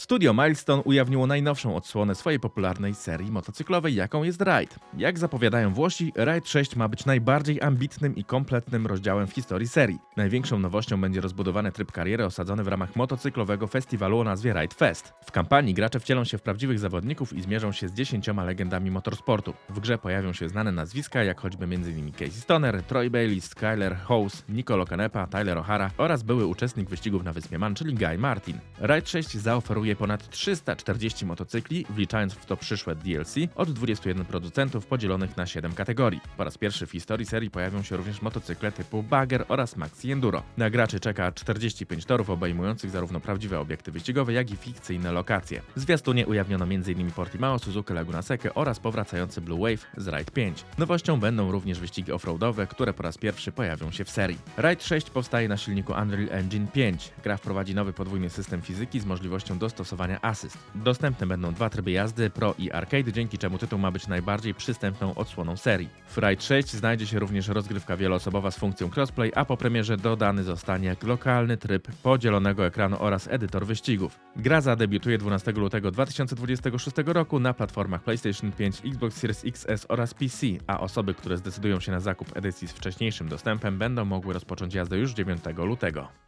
Studio Milestone ujawniło najnowszą odsłonę swojej popularnej serii motocyklowej, jaką jest Ride. Jak zapowiadają Włosi, Ride 6 ma być najbardziej ambitnym i kompletnym rozdziałem w historii serii. Największą nowością będzie rozbudowany tryb kariery osadzony w ramach motocyklowego festiwalu o nazwie Ride Fest. W kampanii gracze wcielą się w prawdziwych zawodników i zmierzą się z dziesięcioma legendami motorsportu. W grze pojawią się znane nazwiska, jak choćby m.in. Casey Stoner, Troy Bailey, Skyler House, Nicolo Canepa, Tyler O'Hara oraz były uczestnik wyścigów na Wyspie Man, czyli Guy Martin. Ride 6 zaoferuje ponad 340 motocykli, wliczając w to przyszłe DLC, od 21 producentów podzielonych na 7 kategorii. Po raz pierwszy w historii serii pojawią się również motocykle typu Bagger oraz Maxi Enduro. Na graczy czeka 45 torów obejmujących zarówno prawdziwe obiekty wyścigowe, jak i fikcyjne lokacje. W zwiastunie ujawniono m.in. Portimao, Suzuki Laguna Seca oraz powracający Blue Wave z Ride 5. Nowością będą również wyścigi offroadowe, które po raz pierwszy pojawią się w serii. Ride 6 powstaje na silniku Unreal Engine 5. Gra wprowadzi nowy podwójny system fizyki z możliwością dostosowania asyst. Dostępne będą dwa tryby jazdy, Pro i Arcade, dzięki czemu tytuł ma być najbardziej przystępną odsłoną serii. W Ride 6 znajdzie się również rozgrywka wieloosobowa z funkcją crossplay, a po premierze dodany zostanie lokalny tryb podzielonego ekranu oraz edytor wyścigów. Gra zadebiutuje 12 lutego 2026 roku na platformach PlayStation 5, Xbox Series XS oraz PC, a osoby, które zdecydują się na zakup edycji z wcześniejszym dostępem będą mogły rozpocząć jazdę już 9 lutego.